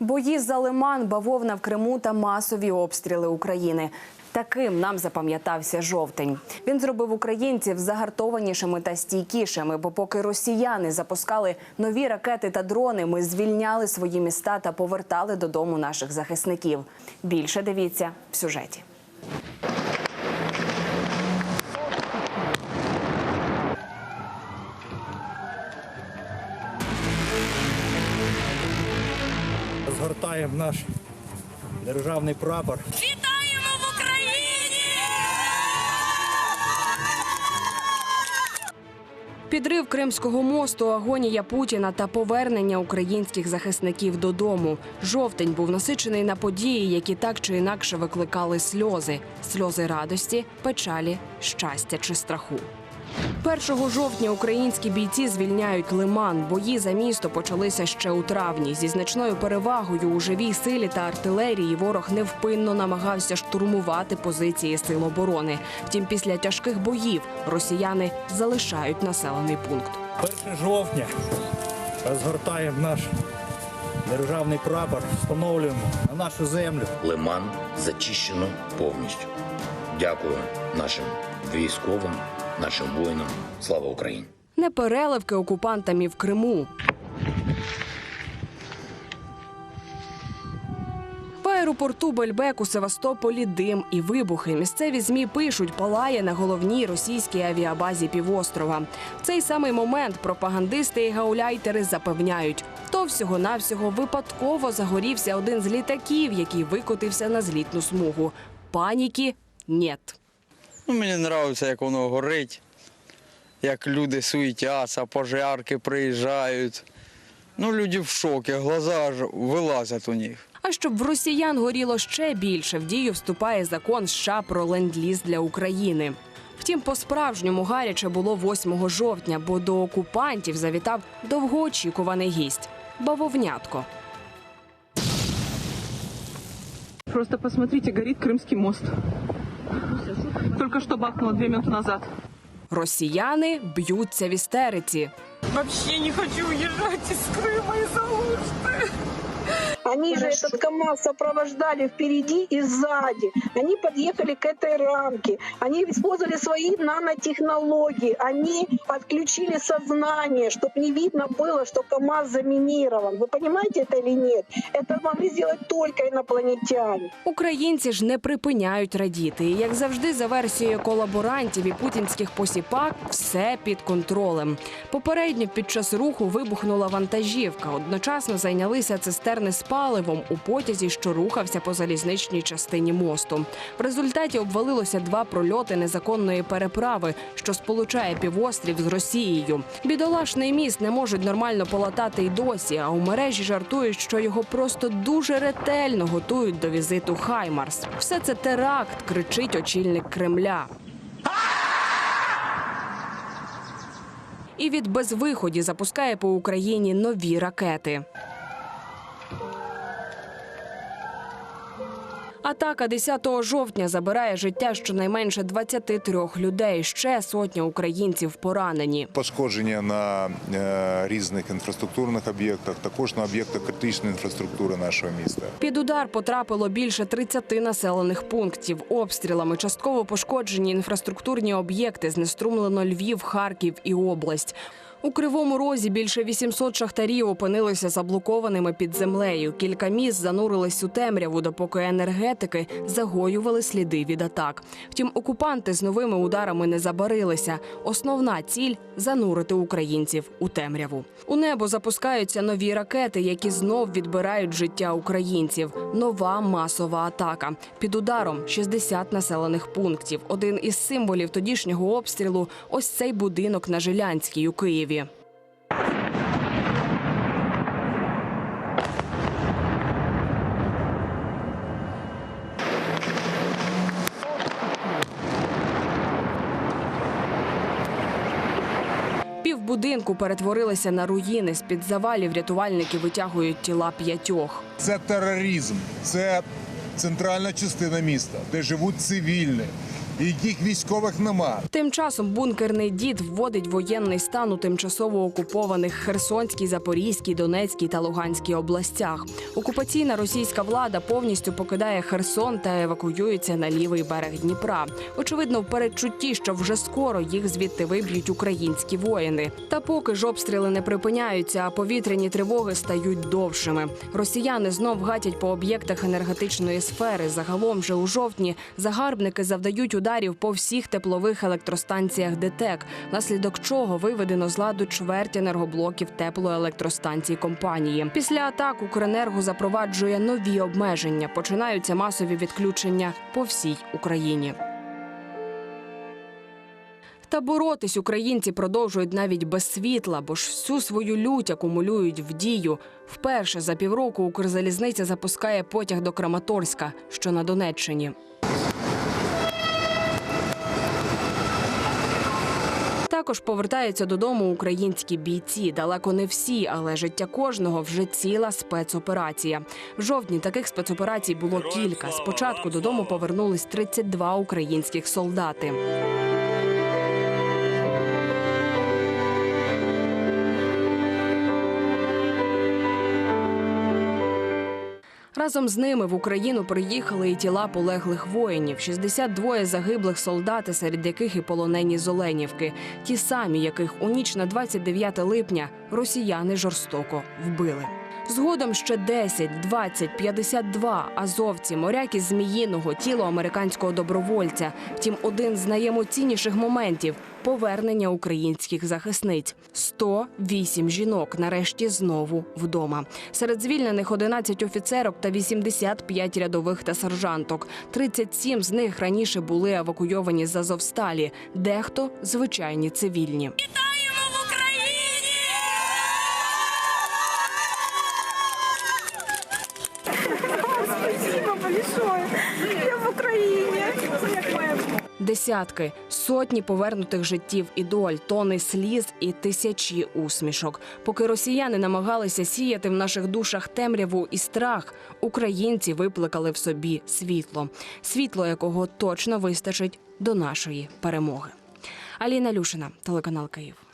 Бої за лиман, бавовна в Криму та масові обстріли України. Таким нам запам'ятався жовтень. Він зробив українців загартованішими та стійкішими. Бо поки росіяни запускали нові ракети та дрони, ми звільняли свої міста та повертали додому наших захисників. Більше дивіться в сюжеті. Згортаємо наш державний прапор. Вітаємо в Україні! Підрив Кримського мосту, агонія Путіна та повернення українських захисників додому. Жовтень був насичений на події, які так чи інакше викликали сльози: сльози радості, печалі, щастя чи страху. 1 жовтня українські бійці звільняють лиман. Бої за місто почалися ще у травні. Зі значною перевагою у живій силі та артилерії ворог невпинно намагався штурмувати позиції сил оборони. Втім, після тяжких боїв росіяни залишають населений пункт. 1 жовтня згортаємо наш державний прапор, встановлюємо на нашу землю. Лиман зачищено повністю. Дякую нашим військовим, нашим воїнам. Слава Україні! Не переливки окупантам і в Криму. В аеропорту Бельбек у Севастополі дим і вибухи. Місцеві змі пишуть, палає на головній російській авіабазі півострова. В цей самий момент пропагандисти і гауляйтери запевняють, то всього-навсього випадково загорівся один з літаків, який викотився на злітну смугу. Паніки нет. Ну, мені подобається, як воно горить, як люди суетяться, пожарки приїжджають. Ну, люди в шокі, глаза аж вилазять у них. А щоб в росіян горіло ще більше, в дію вступає закон США про ленд-ліз для України. Втім, по-справжньому гаряче було 8 жовтня, бо до окупантів завітав довгоочікуваний гість бавовнятко. Просто посмотрите, горит Крымский мост. Только что бахнуло две минуты назад. Росіяни б'ються в істериці. Вообще не хочу уезжать из Крыма из-за Алушты. Они же этот КАМАЗ сопровождали впереди и сзади. Они подъехали к этой рамке. Они использовали свои нанотехнологии. Они отключили сознание, чтобы не видно было, что КАМАЗ заминирован. Вы понимаете это или нет? Это могли сделать только инопланетяне. Українці ж не припиняють радіти. І як завжди, за версією колаборантів і путінських посіпак, все під контролем. Попередньо під час руху вибухнула вантажівка. Одночасно зайнялися цистерни з паливом у потязі, що рухався по залізничній частині мосту. В результаті обвалилося два прольоти незаконної переправи, що сполучає півострів з Росією. Бідолашний міст не можуть нормально полатати й досі. А у мережі жартують, що його просто дуже ретельно готують до візиту Хаймарс. Все це теракт, кричить очільник Кремля. І від безвиході запускає по Україні нові ракети. Атака 10 жовтня забирає життя щонайменше 23 людей. Ще сотня українців поранені. Пошкодження на е, різних інфраструктурних об'єктах, також на об'єктах критичної інфраструктури нашого міста. Під удар потрапило більше 30 населених пунктів. Обстрілами частково пошкоджені інфраструктурні об'єкти. Знеструмлено Львів, Харків і область. У кривому розі більше 800 шахтарів опинилися заблокованими під землею. Кілька міст занурились у темряву, допоки енергетики загоювали сліди від атак. Втім, окупанти з новими ударами не забарилися. Основна ціль занурити українців у темряву. У небо запускаються нові ракети, які знов відбирають життя українців. Нова масова атака. Під ударом 60 населених пунктів. Один із символів тодішнього обстрілу ось цей будинок на Жилянській у Києві. Півбудинку перетворилися на руїни. З під завалів рятувальники витягують тіла п'ятьох. Це тероризм, це центральна частина міста, де живуть цивільні, яких військових нема. Тим часом бункерний дід вводить воєнний стан у тимчасово окупованих Херсонській, Запорізькій, Донецькій та Луганській областях. Окупаційна російська влада повністю покидає Херсон та евакуюється на лівий берег Дніпра. Очевидно, в передчутті, що вже скоро їх звідти виб'ють українські воїни. Та поки ж обстріли не припиняються, а повітряні тривоги стають довшими. Росіяни знов гатять по об'єктах енергетичної сфери. Загалом вже у жовтні загарбники завдають ударів по всіх теплових електростанціях ДТЕК, наслідок чого виведено з ладу чверть енергоблоків теплоелектростанцій компанії. Після атак Укренерго запроваджує нові обмеження. Починаються масові відключення по всій Україні. Та боротись українці продовжують навіть без світла, бо ж всю свою лють акумулюють в дію. Вперше за півроку Укрзалізниця запускає потяг до Краматорська, що на Донеччині. Також повертаються додому українські бійці. Далеко не всі, але життя кожного вже ціла спецоперація. В жовтні таких спецоперацій було кілька. Спочатку додому повернулись 32 українських солдати. Разом з ними в Україну приїхали і тіла полеглих воїнів. 62 загиблих солдати, серед яких і полонені з Оленівки, ті самі, яких у ніч на 29 липня росіяни жорстоко вбили. Згодом ще 10, 20, 52 азовці, моряки Зміїного, тіло американського добровольця. Втім, один з найемоційніших моментів повернення українських захисниць. 108 жінок нарешті знову вдома. Серед звільнених 11 офіцерок та 85 рядових та сержанток. 37 з них раніше були евакуйовані з Азовсталі, дехто звичайні цивільні. Десятки, сотні повернутих життів і доль, тони сліз і тисячі усмішок. Поки росіяни намагалися сіяти в наших душах темряву і страх, українці випликали в собі світло, світло якого точно вистачить до нашої перемоги. Аліна Люшина, телеканал Київ.